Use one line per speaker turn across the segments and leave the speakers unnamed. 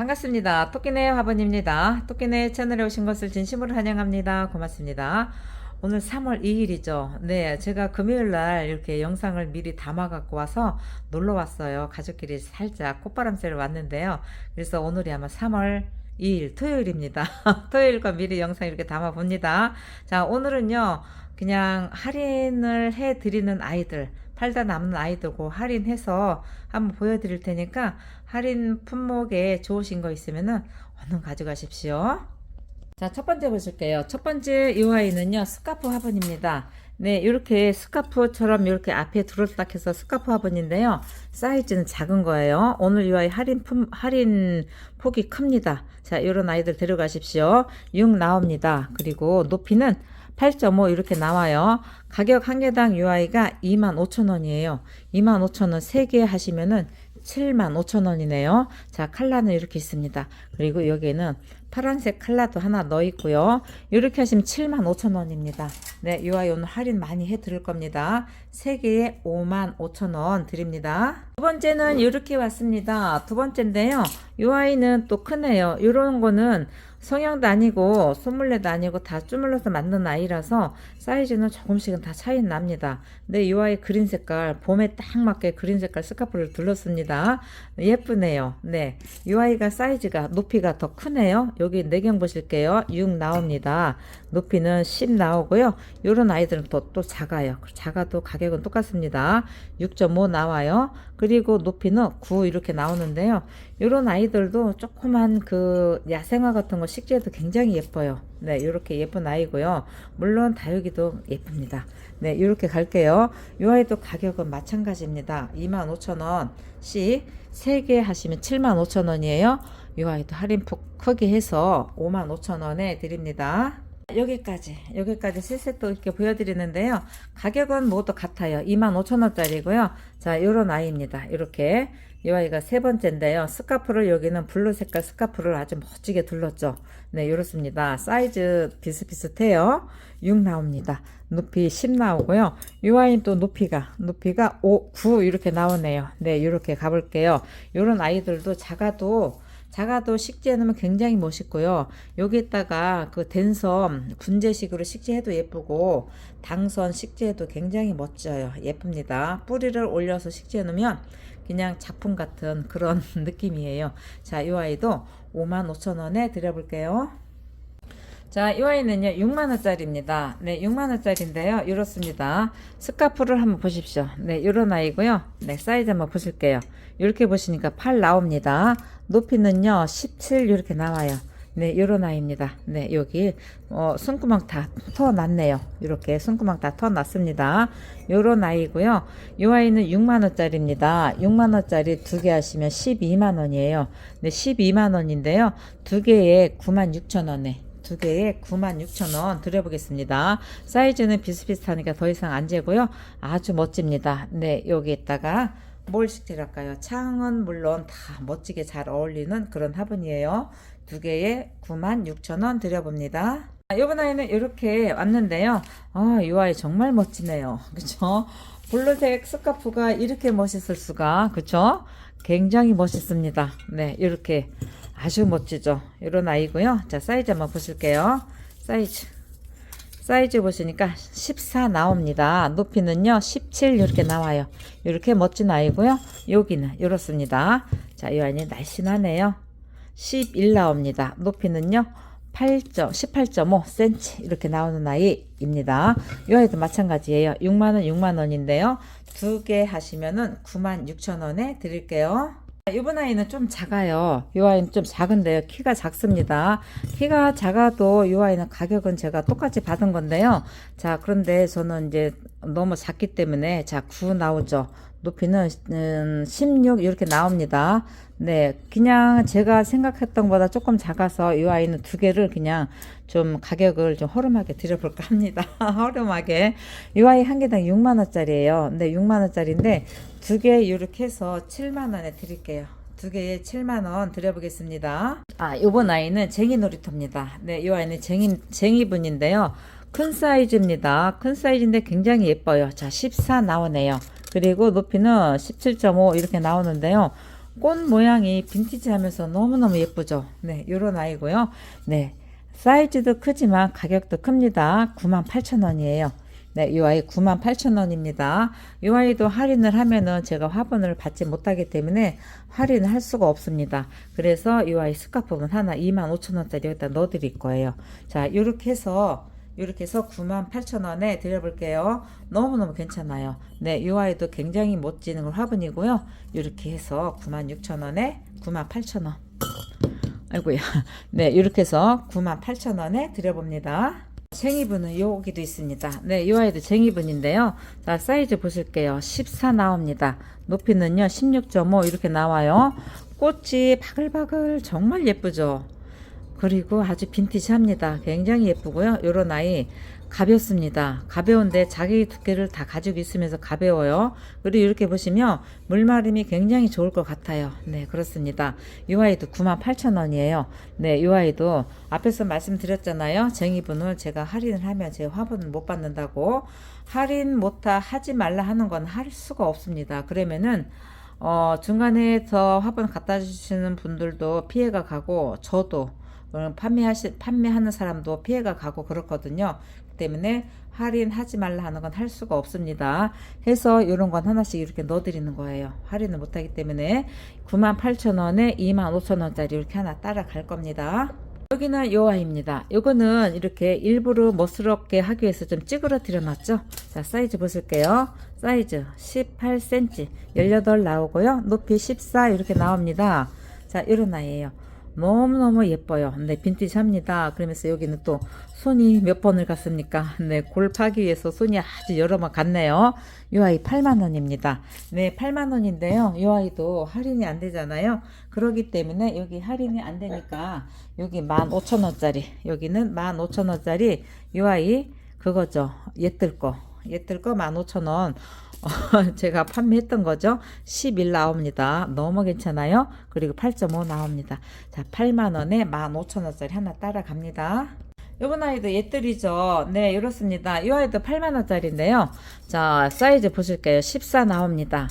반갑습니다. 토끼네 화번입니다. 토끼네 채널에 오신 것을 진심으로 환영합니다. 고맙습니다. 오늘 3월 2일이죠. 네, 제가 금요일 날 이렇게 영상을 미리 담아 갖고 와서 놀러 왔어요. 가족끼리 살짝 콧바람 쐬러 왔는데요. 그래서 오늘이 아마 3월 2일 토요일입니다. 토요일과 미리 영상 이렇게 담아 봅니다. 자, 오늘은요. 그냥 할인을 해 드리는 아이들 팔다 남는 아이들고 할인해서 한번 보여드릴 테니까 할인 품목에 좋으신 거 있으면은 얼른 가져가십시오. 자, 첫 번째 보실게요. 첫 번째 이 아이는요, 스카프 화분입니다. 네, 이렇게 스카프처럼 이렇게 앞에 두루딱 해서 스카프 화분인데요. 사이즈는 작은 거예요. 오늘 이 아이 할인 품, 할인 폭이 큽니다. 자, 이런 아이들 데려가십시오. 6 나옵니다. 그리고 높이는 8.5 이렇게 나와요. 가격 한 개당 UI가 25,000원이에요. 25,000원 3개 하시면은 75,000원이네요. 자, 칼라는 이렇게 있습니다. 그리고 여기에는 파란색 칼라도 하나 넣어 있고요. 이렇게 하시면 75,000원입니다. 네, UI 오늘 할인 많이 해 드릴 겁니다. 3개에 55,000원 드립니다. 두 번째는 이렇게 왔습니다. 두 번째인데요. UI는 또 크네요. 이런 거는 성형도 아니고 소물레도 아니고 다 주물러서 만든 아이라서 사이즈는 조금씩은 다 차이 납니다. 근데 이 아이 그린 색깔 봄에 딱 맞게 그린 색깔 스카프를 둘렀습니다. 예쁘네요. 네, 이 아이가 사이즈가 높이가 더 크네요. 여기 내경 보실게요. 6 나옵니다. 높이는 10 나오고요. 이런 아이들은 또, 또 작아요. 작아도 가격은 똑같습니다. 6.5 나와요. 그리고 높이는 9 이렇게 나오는데요. 이런 아이들도 조그만 그 야생화 같은 거 식재도 굉장히 예뻐요. 네, 이렇게 예쁜 아이고요. 물론 다육이도 예쁩니다. 네, 이렇게 갈게요. 이 아이도 가격은 마찬가지입니다. 25,000원씩 3개 하시면 75,000원이에요. 이 아이도 할인 폭 크게 해서 55,000원에 드립니다. 여기까지 여기까지 세 세트 이렇게 보여드리는데요 가격은 모두 같아요 25,000원짜리고요 자 요런 아이입니다 이렇게 이 아이가 세 번째인데요. 스카프를 여기는 블루 색깔 스카프를 아주 멋지게 둘렀죠. 네 이렇습니다. 사이즈 비슷비슷해요. 6 나옵니다. 높이 10 나오고요. 이 아이는 또 높이가 높이가 5, 9 이렇게 나오네요. 네 이렇게 가볼게요. 요런 아이들도 작아도 작아도 식재해 놓으면 굉장히 멋있고요. 여기에다가 그 댄섬 분재식으로 식재해도 예쁘고 당선 식재해도 굉장히 멋져요. 예쁩니다. 뿌리를 올려서 식재해 놓으면 그냥 작품 같은 그런 느낌이에요. 자, 이 아이도 55,000원에 드려볼게요. 자, 이 아이는요, 6만원짜리입니다. 네, 6만원짜리인데요. 이렇습니다. 스카프를 한번 보십시오. 네, 이런 아이고요. 네, 사이즈 한번 보실게요. 이렇게 보시니까 팔 나옵니다. 높이는요, 17 이렇게 나와요. 네, 요런 아이입니다. 네, 여기, 어, 손구멍 다 터놨네요. 이렇게 손구멍 다 터놨습니다. 요런 아이고요. 요 아이는 6만 원짜리입니다. 6만 원짜리 두 개 하시면 12만 원이에요. 네, 12만 원인데요. 두 개에 96,000원에. 두 개에 96,000원 드려보겠습니다. 사이즈는 비슷비슷하니까 더 이상 안 재고요. 아주 멋집니다. 네, 여기에다가 뭘 식재할까요? 창은 물론 다 멋지게 잘 어울리는 그런 화분이에요. 두 개에 96,000원 드려봅니다. 이번 아이는 이렇게 왔는데요. 아, 이 아이 정말 멋지네요. 그쵸? 블루색 스카프가 이렇게 멋있을 수가, 그쵸? 굉장히 멋있습니다. 네, 이렇게 아주 멋지죠. 이런 아이고요. 자, 사이즈 한번 보실게요. 사이즈. 사이즈 보시니까 14 나옵니다. 높이는요, 17 이렇게 나와요. 이렇게 멋진 아이고요. 여기는 이렇습니다. 자, 이 아이는 날씬하네요. 11 나옵니다. 높이는요, 8점, 18.5cm 이렇게 나오는 아이입니다. 이 아이도 마찬가지예요. 6만원, 6만원인데요. 두 개 하시면은 96,000원에 드릴게요. 이번 아이는 좀 작아요. 이 아이는 좀 작은데요. 키가 작습니다. 키가 작아도 이 아이는 가격은 제가 똑같이 받은 건데요. 자, 그런데 저는 이제 너무 작기 때문에 자, 9 나오죠. 높이는 음, 16 이렇게 나옵니다. 네, 그냥 제가 생각했던 것보다 조금 작아서 이 아이는 두 개를 그냥 좀 가격을 좀 허름하게 드려볼까 합니다. 허름하게. 이 아이 한 개당 6만원짜리예요. 네, 6만원짜리인데 두 개 이렇게 해서 7만원에 드릴게요. 두 개에 7만원 드려보겠습니다. 아, 요번 아이는 쟁이 놀이터입니다. 네, 이 아이는 쟁이, 쟁이분인데요. 큰 사이즈입니다. 큰 사이즈인데 굉장히 예뻐요. 자, 14 나오네요. 그리고 높이는 17.5 이렇게 나오는데요. 꽃 모양이 빈티지 하면서 너무너무 예쁘죠. 네, 요런 아이고요. 네. 사이즈도 크지만 가격도 큽니다. 98,000원이에요. 네, 이 아이 98,000원입니다. 이 아이도 할인을 하면은 제가 화분을 받지 못하기 때문에 할인을 할 수가 없습니다. 그래서 이 아이 스카프는 하나 25,000원짜리 여기다 넣어 드릴 거예요. 자, 이렇게 해서 이렇게 해서 98,000원에 드려볼게요. 너무너무 괜찮아요. 네, 이 아이도 굉장히 멋진 화분이고요. 이렇게 해서 96,000원에 98,000원. 아이고야. 네, 이렇게 해서 98,000원에 드려봅니다. 쟁이분은 여기도 있습니다. 네, 이 아이도 쟁이분인데요. 자, 사이즈 보실게요. 14 나옵니다. 높이는요, 16.5 이렇게 나와요. 꽃이 바글바글 정말 예쁘죠? 그리고 아주 빈티지합니다. 굉장히 예쁘고요. 요런 아이 가볍습니다. 가벼운데 자기 두께를 다 가지고 있으면서 가벼워요. 그리고 이렇게 보시면 물마름이 굉장히 좋을 것 같아요. 네, 그렇습니다. 이 아이도 98,000원이에요. 네, 이 아이도 앞에서 말씀드렸잖아요. 쟁이분을 제가 할인을 하면 제 화분을 못 받는다고. 할인 못하 하지 말라 하는 건 할 수가 없습니다. 그러면은 어, 중간에 더 화분 갖다 주시는 분들도 피해가 가고 저도 어, 판매하시 판매하는 사람도 피해가 가고 그렇거든요. 그 때문에 할인하지 말라 하는 건 할 수가 없습니다. 해서 이런 건 하나씩 이렇게 넣어드리는 거예요. 할인을 못하기 때문에 98,000원에 25,000원짜리 이렇게 하나 따라갈 겁니다. 여기는 요 아이입니다. 요거는 이렇게 일부러 멋스럽게 하기 위해서 좀 찌그러뜨려 놨죠. 자, 사이즈 보실게요. 사이즈 18cm, 18 나오고요. 높이 14 이렇게 나옵니다. 자, 이런 아이예요. 너무너무 예뻐요. 네, 빈티지 합니다. 그러면서 여기는 또 손이 몇 번을 갔습니까? 네, 골 파기 위해서 손이 아주 여러 번 갔네요. 이 아이 8만원입니다. 네, 8만원인데요. 이 아이도 할인이 안 되잖아요. 그러기 때문에 여기 할인이 안 되니까 여기 15,000원짜리, 여기는 15,000원짜리 이 아이 그거죠. 옛들 거. 옛들 거 15,000원. 어, 제가 판매했던 거죠. 11 나옵니다. 너무 괜찮아요. 그리고 8.5 나옵니다. 자, 8만원에 15,000원짜리 하나 따라갑니다. 요번 아이도 옛들이죠. 네, 이렇습니다. 이 아이도 8만원짜리인데요. 자, 사이즈 보실게요. 14 나옵니다.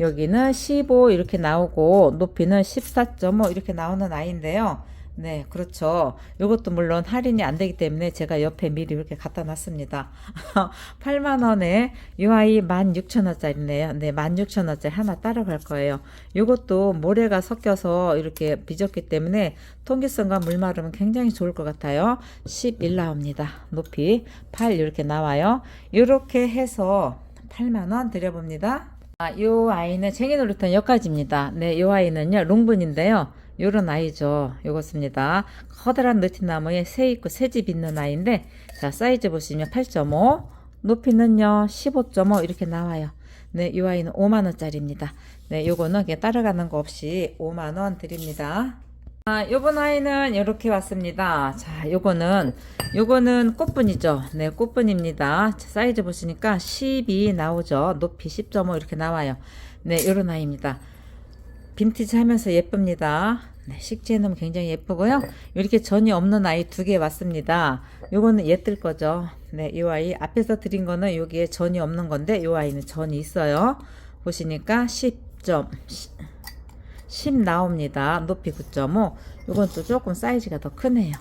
여기는 15 이렇게 나오고, 높이는 14.5 이렇게 나오는 아이인데요. 네, 그렇죠. 이것도 물론 할인이 안 되기 때문에 제가 옆에 미리 이렇게 갖다 놨습니다. 8만원에 이 아이 16,000원짜리네요. 네, 16,000원짜리 하나 따라갈 거예요. 이것도 모래가 섞여서 이렇게 빚었기 때문에 통기성과 물마름은 굉장히 좋을 것 같아요. 11 나옵니다. 높이 8 이렇게 나와요. 이렇게 해서 8만원 드려봅니다. 아, 요 아이는 쟁이놀이터 여기까지입니다. 네, 요 아이는요, 롱분인데요. 요런 아이죠. 요것입니다. 커다란 느티나무에 새 있고 새집 있는 아이인데, 자, 사이즈 보시면 8.5, 높이는요, 15.5 이렇게 나와요. 네, 요 아이는 5만원짜리입니다. 네, 요거는 그냥 따라가는 거 없이 5만원 드립니다. 아, 요번 아이는 이렇게 왔습니다. 자, 요거는, 요거는 꽃분이죠. 네, 꽃분입니다. 자, 사이즈 보시니까 12 나오죠. 높이 10.5 이렇게 나와요. 네, 요런 아이입니다. 빈티지 하면서 예쁩니다. 네, 식재해 놓으면 굉장히 예쁘고요. 이렇게 전이 없는 아이 두 개 왔습니다. 요거는 옛들 거죠. 네, 이 아이 앞에서 드린 거는 여기에 전이 없는 건데 이 아이는 전이 있어요. 보시니까 10점 10 나옵니다. 높이 9.5. 요건 또 조금 사이즈가 더 크네요.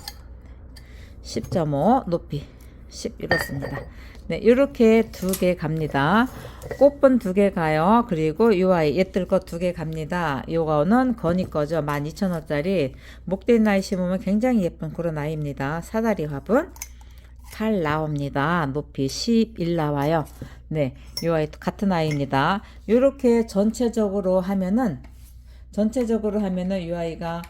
10.5 높이 10 이렇습니다. 네, 이렇게 두 개 갑니다. 꽃분 두 개 가요. 그리고 요 아이 옛들 거두개 갑니다. 요거는 건이 거죠. 12,000원짜리 목대인 아이 심으면 굉장히 예쁜 그런 아이입니다. 사다리 화분 8 나옵니다. 높이 11 나와요. 네, 요 아이 같은 아이입니다. 요렇게 전체적으로 하면은 전체적으로 하면은 이 아이가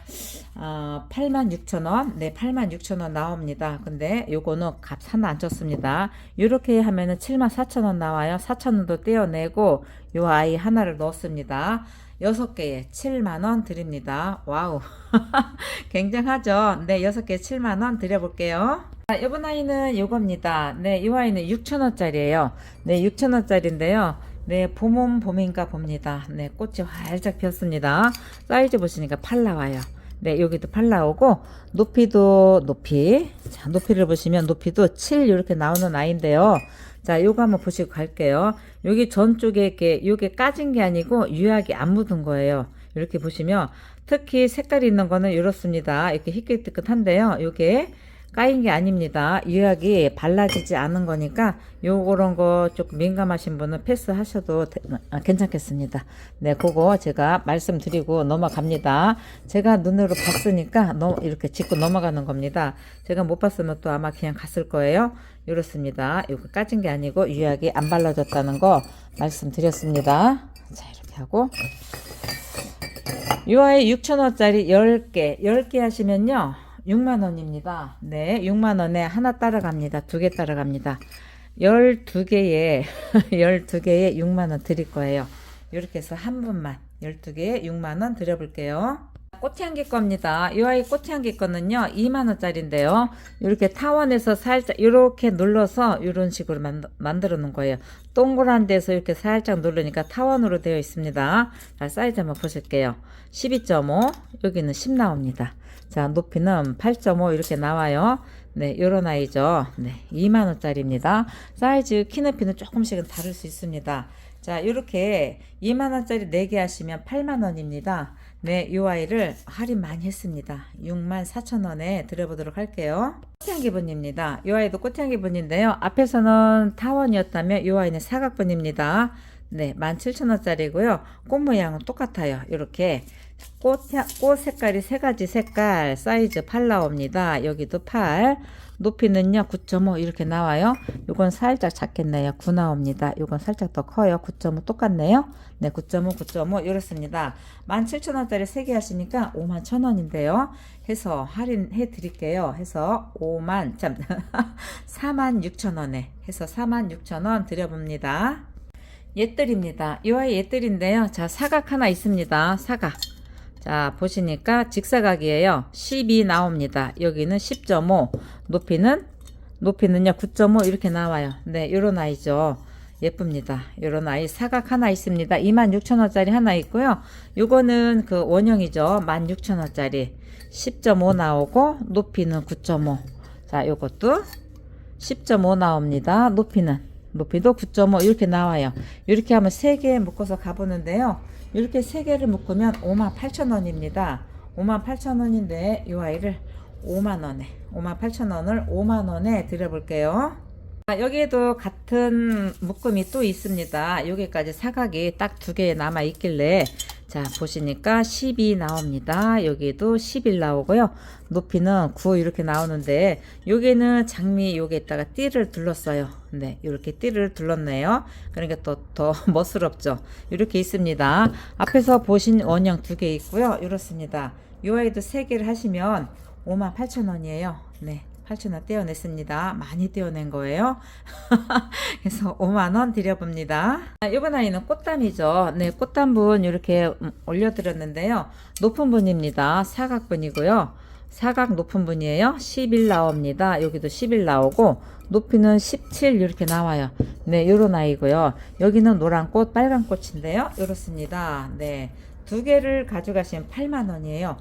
아, 86,000원, 네, 86,000원 나옵니다. 근데 요거는 값 하나 안 쳤습니다. 이렇게 하면은 74,000원 나와요. 4,000원도 떼어내고 요 아이 하나를 넣었습니다. 6개에 7만원 드립니다. 와우. 굉장하죠? 네, 6개에 7만원 드려볼게요. 자, 이번 아이는 요겁니다. 네, 이 아이는 6,000원짜리예요. 네, 6,000원짜리인데요. 네, 봄은 봄인가 봅니다. 네, 꽃이 활짝 피었습니다. 사이즈 보시니까 팔 나와요. 네, 여기도 팔 나오고, 높이도 높이. 자, 높이를 보시면 높이도 7 이렇게 나오는 아이인데요. 자, 요거 한번 보시고 갈게요. 여기 전 쪽에 이렇게, 요게 까진 게 아니고 유약이 안 묻은 거예요. 이렇게 보시면 특히 색깔이 있는 거는 이렇습니다. 이렇게 희끗희끗한데요. 요게 까인 게 아닙니다. 유약이 발라지지 않은 거니까 요런 거 조금 민감하신 분은 패스하셔도 되- 아, 괜찮겠습니다. 네, 그거 제가 말씀드리고 넘어갑니다. 제가 눈으로 봤으니까 너, 이렇게 짚고 넘어가는 겁니다. 제가 못 봤으면 또 아마 그냥 갔을 거예요. 이렇습니다. 이거 까진 게 아니고 유약이 안 발라졌다는 거 말씀드렸습니다. 자, 이렇게 하고 유아의 6,000원짜리 10개, 10개 하시면요. 6만원입니다. 네, 6만원에 하나 따라갑니다. 두 개 따라갑니다. 12개에, 12개에 6만원 드릴 거예요. 이렇게 해서 한 분만 12개에 6만원 드려볼게요. 꽃향기 겁니다. 이 아이 꽃향기 거는요, 2만원짜리인데요. 이렇게 타원에서 살짝, 이렇게 눌러서 이런 식으로 만들, 만들어 놓은 거예요. 동그란 데서 이렇게 살짝 누르니까 타원으로 되어 있습니다. 자, 사이즈 한번 보실게요. 12.5, 여기는 10 나옵니다. 자, 높이는 8.5 이렇게 나와요. 네, 요런 아이죠. 네, 2만원짜리입니다. 사이즈, 키 높이는 조금씩은 다를 수 있습니다. 자, 이렇게 2만원짜리 4개 하시면 8만원입니다. 네, 이 아이를 할인 많이 했습니다. 6만 4천원에 드려보도록 할게요. 꽃향기분입니다. 이 아이도 꽃향기분인데요. 앞에서는 타원이었다면 이 아이는 사각분입니다. 네, 17,000원짜리고요. 꽃 모양은 똑같아요. 이렇게 꽃, 향- 꽃 색깔이 세 가지 색깔, 사이즈 8 나옵니다. 여기도 8. 높이는요, 9.5 이렇게 나와요. 요건 살짝 작겠네요. 9 나옵니다. 요건 살짝 더 커요. 9.5 똑같네요. 네, 9.5, 9.5 이렇습니다. 17,000원짜리 3개 하시니까 5만 1,000원인데요. 해서 할인해 드릴게요. 해서 5만, 참, 4만 6천원에 해서 4만 6천원 드려봅니다. 옛들입니다. 이 아이 옛들인데요. 자, 사각 하나 있습니다. 사각. 자, 보시니까 직사각이에요. 10이 나옵니다. 여기는 10.5. 높이는, 높이는요, 9.5 이렇게 나와요. 네, 요런 아이죠. 예쁩니다. 요런 아이 사각 하나 있습니다. 26,000원짜리 하나 있고요. 요거는 그 원형이죠. 16,000원짜리. 10.5 나오고, 높이는 9.5. 자, 요것도 10.5 나옵니다. 높이는 높이도 9.5 이렇게 나와요. 이렇게 하면 3개 묶어서 가보는데요. 이렇게 3개를 묶으면 58,000원입니다. 58,000원인데 이 아이를 5만원에 58,000원을 5만원에 드려볼게요. 아, 여기에도 같은 묶음이 또 있습니다. 여기까지 사각이 딱 두 개 남아 있길래 자 보시니까 10이 나옵니다. 여기도 11 나오고요. 높이는 9 이렇게 나오는데 여기는 장미 여기에다가 띠를 둘렀어요. 네, 이렇게 띠를 둘렀네요. 그러니까 또 더 멋스럽죠. 이렇게 있습니다. 앞에서 보신 원형 두 개 있고요. 이렇습니다. 이 아이도 세 개를 하시면 58,000원이에요. 네. 8,000원 떼어냈습니다. 많이 떼어낸 거예요. 그래서 5만원 드려봅니다. 아, 이번 아이는 꽃담이죠. 네, 꽃담분 이렇게 음, 올려드렸는데요. 높은 분입니다. 사각분이고요. 사각 높은 분이에요. 11 나옵니다. 여기도 11 나오고, 높이는 17 이렇게 나와요. 네, 요런 아이고요. 여기는 노란 꽃, 빨간 꽃인데요. 이렇습니다. 네. 두 개를 가져가시면 8만 원이에요.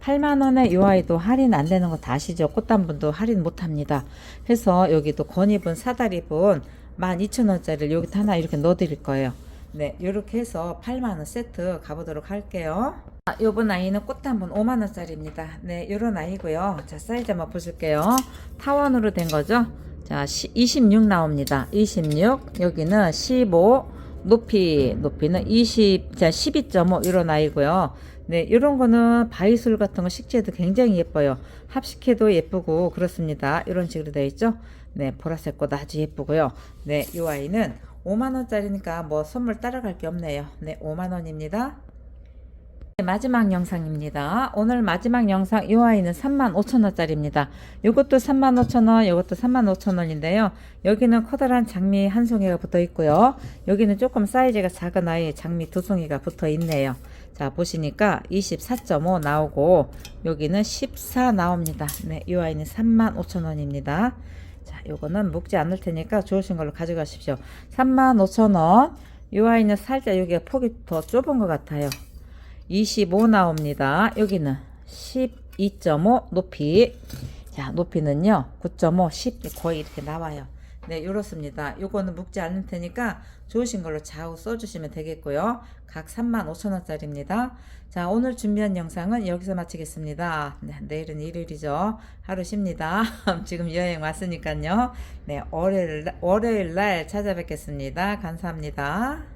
8만원에 이 아이도 할인 안 되는 거 다 아시죠? 꽃단분도 할인 못 합니다. 해서 여기도 건입은 사다리분 12,000원짜리를 여기 하나 이렇게 넣어 드릴 거예요. 네, 이렇게 해서 8만원 세트 가보도록 할게요. 아, 요번 아이는 꽃단분 5만원짜리입니다. 네, 요런 아이고요. 자, 사이즈 한번 보실게요. 타원으로 된 거죠? 자, 26 나옵니다. 26, 여기는 15, 높이, 높이는 20, 자, 12.5 이런 아이고요. 네, 이런 거는 바이솔 같은 거 식재도 굉장히 예뻐요. 합식해도 예쁘고 그렇습니다. 이런 식으로 되어 있죠. 네, 보라색 꽃 아주 예쁘고요. 네, 이 아이는 5만 원짜리니까 뭐 선물 따라갈 게 없네요. 네, 5만 원입니다. 네, 마지막 영상입니다. 오늘 마지막 영상 이 아이는 35,000원짜리입니다. 이것도 35,000원, 이것도 35,000원인데요. 여기는 커다란 장미 한 송이가 붙어 있고요. 여기는 조금 사이즈가 작은 아이 장미 두 송이가 붙어 있네요. 자, 보시니까 24.5 나오고 여기는 14 나옵니다. 네, 이 아이는 35,000원입니다. 자, 요거는 묶지 않을 테니까 좋으신 걸로 가져가십시오. 35,000원. 이 아이는 살짝 여기가 폭이 더 좁은 것 같아요. 25 나옵니다. 여기는 12.5 높이. 자, 높이는요. 9.5, 10 거의 이렇게 나와요. 네, 이렇습니다. 요거는 묶지 않을 테니까 좋으신 걸로 좌우 써주시면 되겠고요. 각 35,000원짜리입니다. 자, 오늘 준비한 영상은 여기서 마치겠습니다. 네, 내일은 일요일이죠. 하루 쉽니다. 지금 여행 왔으니까요. 네, 월요일, 월요일 날 찾아뵙겠습니다. 감사합니다.